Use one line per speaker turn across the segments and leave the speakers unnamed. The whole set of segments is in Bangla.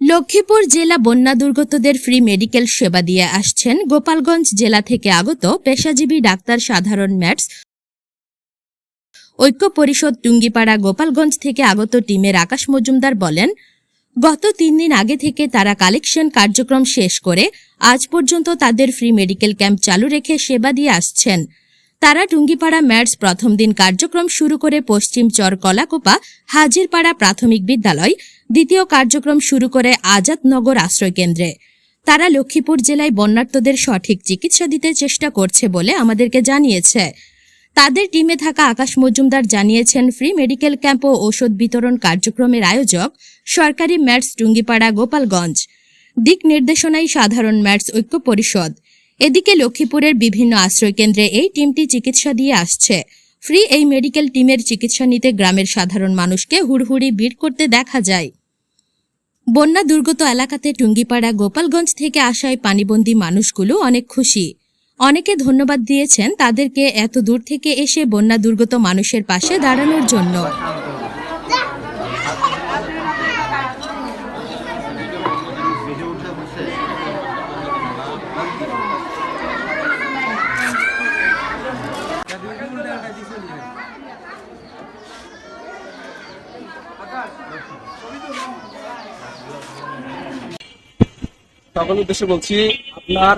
লক্ষ্মীপুর জেলা বন্যা দুর্গতদের ফ্রি মেডিকেল সেবা দিয়ে আসছেন গোপালগঞ্জ জেলা থেকে আগত পেশাজীবী ডাক্তার সাধারণ ম্যাটস। ঐক্য পরিষদ টুঙ্গিপাড়া গোপালগঞ্জ থেকে আগত টিমের আকাশ মজুমদার বলেন, গত তিন দিন আগে থেকে তারা কালেকশন কার্যক্রম শেষ করে আজ পর্যন্ত তাদের ফ্রি মেডিকেল ক্যাম্প চালু রেখে সেবা দিয়ে আসছেন। তারা টুঙ্গিপাড়া ম্যাটস প্রথম দিন কার্যক্রম শুরু করে পশ্চিম চর কলাকোপা হাজিরপাড়া প্রাথমিক বিদ্যালয়, দ্বিতীয় কার্যক্রম শুরু করে আজাদনগর আশ্রয়কেন্দ্রে তারা লক্ষ্মীপুর জেলায় বন্যার্তদের সঠিক চিকিৎসা দিতে চেষ্টা করছে বলে আমাদেরকে জানিয়েছে। তাদের টিমে থাকা আকাশ মজুমদার জানিয়েছেন, ফ্রি মেডিকেল ক্যাম্প ও ওষুধ বিতরণ কার্যক্রমের আয়োজক সরকারি ম্যাটস টুঙ্গিপাড়া গোপালগঞ্জ। দিক নির্দেশনায় সাধারণ ম্যাটস ঐক্য পরিষদ। এদিকে লক্ষ্মীপুরের বিভিন্ন আশ্রয়কেন্দ্রে এই টিমটি চিকিৎসা দিয়ে আসছে। ফ্রি এই মেডিকেল টিমের চিকিৎসা নিতে গ্রামের সাধারণ মানুষকে হুড়হুড়ি ভিড় করতে দেখা যায়। বন্যা দুর্গত এলাকাতে টুঙ্গিপাড়া গোপালগঞ্জ থেকে আসায় পানিবন্দী মানুষগুলো অনেক খুশি। অনেকে ধন্যবাদ দিয়েছেন তাদেরকে এত দূর থেকে এসে বন্যা দুর্গত মানুষের পাশে দাঁড়ানোর জন্য।
সকল উদ্দেশ্যে বলছি, আপনার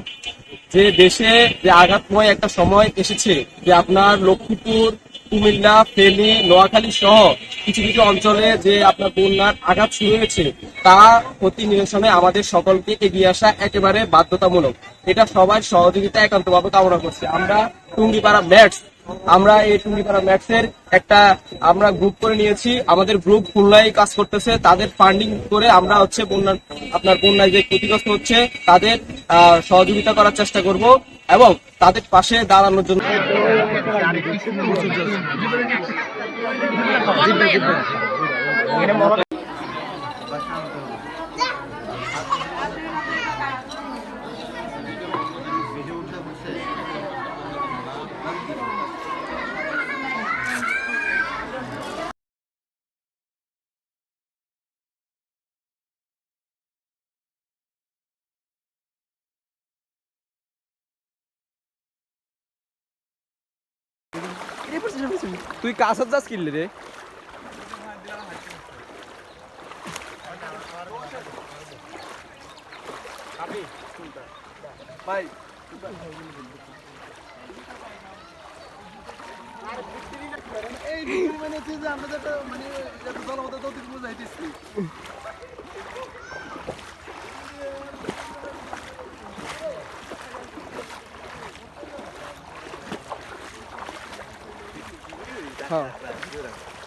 যে দেশে যে আঘাতময় একটা সময় এসেছে, যে আপনার লক্ষ্মীপুর, কুমিল্লা, ফেনী, নোয়াখালী সহ কিছু কিছু অঞ্চলে যে আপনার বন্যার আঘাত শুরু হয়েছে, তা প্রতি নিরসনে আমাদের সকলকে এগিয়ে আসা একেবারে বাধ্যতামূলক। এটা সবার সহযোগিতা, একান্তভাবে কামনা করছে। আমরা টুঙ্গিপাড়া ম্যাটস আমরা এই টুঙ্গিপাড়া ম্যাটস এর একটা, আমরা গ্রুপ করে নিয়েছি। আমাদের গ্রুপ খুলনায় কাজ করতেছে। তাদের ফান্ডিং করে আমরা হচ্ছে বন্যা, আপনার বন্যায় যে ক্ষতিগ্রস্ত হচ্ছে, তাদের সহযোগিতা করার চেষ্টা করব এবং তাদের পাশে দাঁড়ানোর জন্য
তুই কাছত যাস কিনলে রে? ভাই। এই মানে আমরা যেটা মানে জলপথে তো বুঝাইতেছি। 好。